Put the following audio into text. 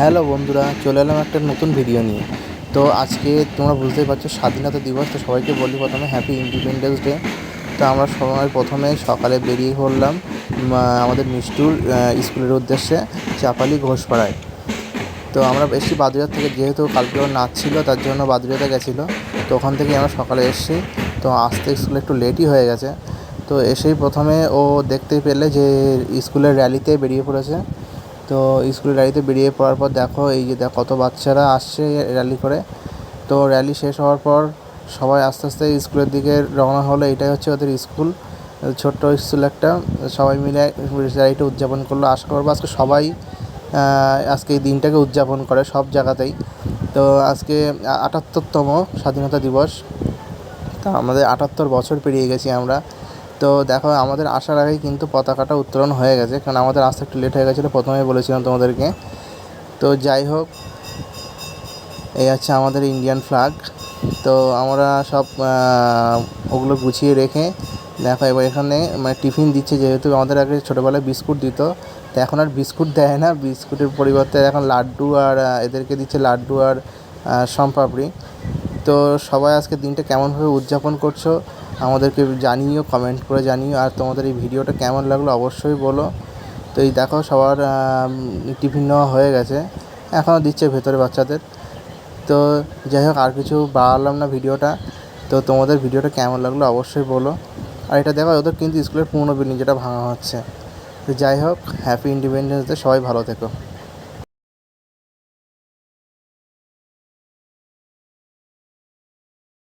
Hello বন্ধুরা, চলে এলাম একটা নতুন ভিডিও নিয়ে। তো আজকে তোমরা বুঝতেই পারছ, স্বাধীনতা দিবস, তো সবাইকে বলি প্রথমে হ্যাপি ইন্ডিপেন্ডেন্স ডে তো আমরা সবাই প্রথমে সকালে বেরিয়ে পড়লাম আমাদের মিষ্টুর স্কুলের উদ্দেশ্যে চাপালি ঘোষপাড়ায়। তো আমরা বেশি বাদুরিয়া থেকে, যেহেতু কালকে নাচ ছিল, তার জন্য বাদুরিয়াতে গেছিল। তো ওখান থেকে আমরা সকালে এসেছি। তো আসতে স্কুলে একটু লেটই হয়ে গেছে। তো এসেই প্রথমে ও দেখতে পেলে যে স্কুলের র্যালিতে বেরিয়ে পড়েছে। তো স্কুলের র্যালিতে বেরিয়ে পড়ার পর দেখো, এই যে দেখো কত বাচ্চারা আসছে র্যালি করে। তো র্যালি শেষ হওয়ার পর সবাই আস্তে আস্তে স্কুলের দিকে রওনা হলো। এটাই হচ্ছে ওদের স্কুল। ছোট্ট স্কুল একটা। সবাই মিলে র্যালিটা উদযাপন করল। আশা করব আজকে সবাই আজকে এই দিনটাকে উদযাপন করে সব জায়গাতেই। তো আজকে আটাত্তরতম স্বাধীনতা দিবস। তা আমাদের আটাত্তর বছর পেরিয়ে গেছি আমরা। তো দেখো আমাদের আসার আগেই কিন্তু পতাকাটা উত্তোলন হয়ে গেছে কারণ আমাদের আসতে একটু লেট হয়ে গেছিল প্রথমে বলেছিলাম তোমাদেরকে। তো যাই হোক এই হচ্ছে আমাদের ইন্ডিয়ান ফ্ল্যাগ তো আমরা সব ওগুলো গুছিয়ে রেখে দেখো এবার এখানে মানে টিফিন দিচ্ছে যেহেতু আমাদের আগে ছোটোবেলায় বিস্কুট দিত তো এখন আর বিস্কুট দেয় না। বিস্কুটের পরিবর্তে এখন লাড্ডু আর এদেরকে দিচ্ছে লাড্ডু আর আহ, সোনপাপড়ি তো সবাই আজকে দিনটা কেমনভাবে উদযাপন করছ, আমাদেরকে জানিও কমেন্ট করে জানিও, আর তোমাদের এই ভিডিওটা কেমন লাগল অবশ্যই বলো। তো এই দেখো সবার টিফিন নেওয়া হয়ে গেছে, এখনও দিচ্ছে ভেতরে বাচ্চাদের। তো যাই হোক, আর কিছু বাড়ালাম না ভিডিওটা, তো তোমাদের ভিডিওটা কেমন লাগল অবশ্যই বলো। আর এটা দেখো, ওদের কিন্তু স্কুলের পুরনো বিল্ডিং যেটা ভাঙা হচ্ছে। তো যাই হোক হ্যাপি ইন্ডিপেন্ডেন্স ডে সবাই ভালো থেকো।